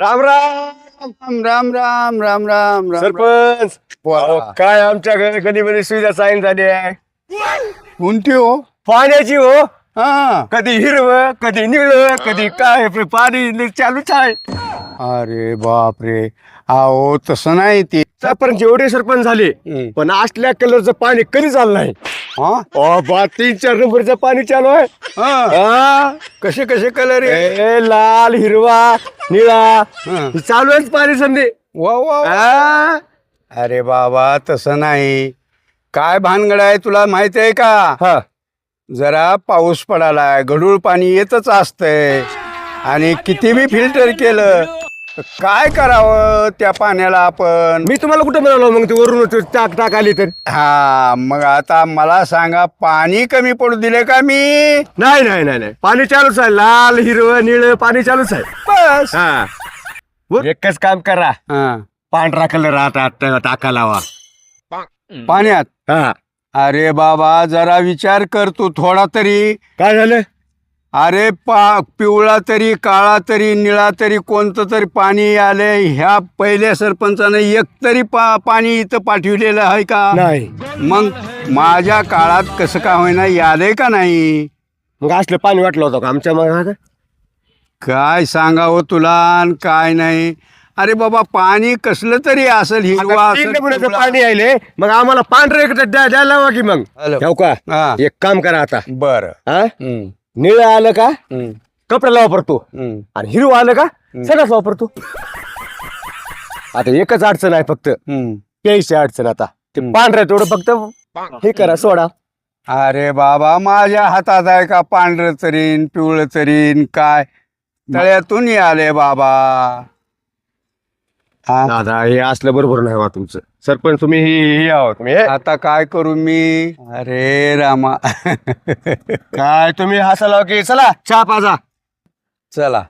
राम राम. राम राम राम राम राम सरपंच. काय आमच्या काय आमच्याकडे कधी कधी सुविधा साईन झाली आहे? कोणती हो? पाण्याची हो. कधी हिरव कधी निळ कधी काय पाणी चालूच आहे. अरे बापरे. अहो तसं नाही ते. सरपंच एवढे सरपंच झाले. पण असल्या कलरचं पाणी कधी चाललंय नाही? हा बा तीन चार नंबरचं पाणी चालू आहे हा. हा. कसे कसे कलर आहे ए, लाल हिरवा निळा हा. चालू आहेच पाणी संधी वा वा वा. हा. अरे बाबा तसं नाही काय भानगड आहे तुला माहिती आहे का हा जरा पाऊस पडालाय गढूळ पाणी येतच असतंय आणि किती बी फिल्टर केलं काय करावं त्या पाण्याला आपण? मी तुम्हाला कुठं म्हणालो मग ते वरून ते टाक टाक आली तर? हा मग आता मला सांगा पाणी कमी पडू दिले का मी? नाही नाही नाही नाही. पाणी चालूच आहे. लाल हिरवं निळं पाणी चालूच आहे. बस. हा. एकच काम करा. हा. पांढरा कलर आता आता टाका लावा. पाण्यात? हा. अरे बाबा जरा विचार कर तू थोडा तरी. काय झालं? अरे पा पिवळा तरी काळा तरी निळा तरी कोणतं तरी पाणी आले ह्या पहिल्या सरपंचानं एक तरी पा पाणी इथं पाठविलेलं आहे का? नाही. मग माझ्या काळात कसं का होईना यालंय का नाही? मग असलं पाणी वाटलं होतं का आमच्या मग काय सांगावं तुला अन काय नाही? अरे बाबा पाणी कसलं तरी असेल हिरवा तीन नमुन्याचं. पाणी आले मग आम्हाला पांढरं द्यायला लावा की मग. हॅलो. ठेव का? हा. एक काम करा आता. बर. हा? निळं आलं का? कपड्याला वापरतो. आणि हिरवं आलं का? सगळंच वापरतो. आता एकच अडचण आहे फक्त. प्यायची अडचण आता. ते पांढरं तेवढं फक्त हे करा सोडा. अरे बाबा माझ्या हातात आहे का पांढरं तरीन पिवळं तरीन काय? तळ्यातून आले बाबा. हा? दादा हे असलं बरोबर नाही बा तुमचं. सरपंच तुम्ही हे हे आहो तुम्ही हे. आता काय करू मी? अरे रामा. काय तुम्ही हसाला की? चला चहा पाजा. चला.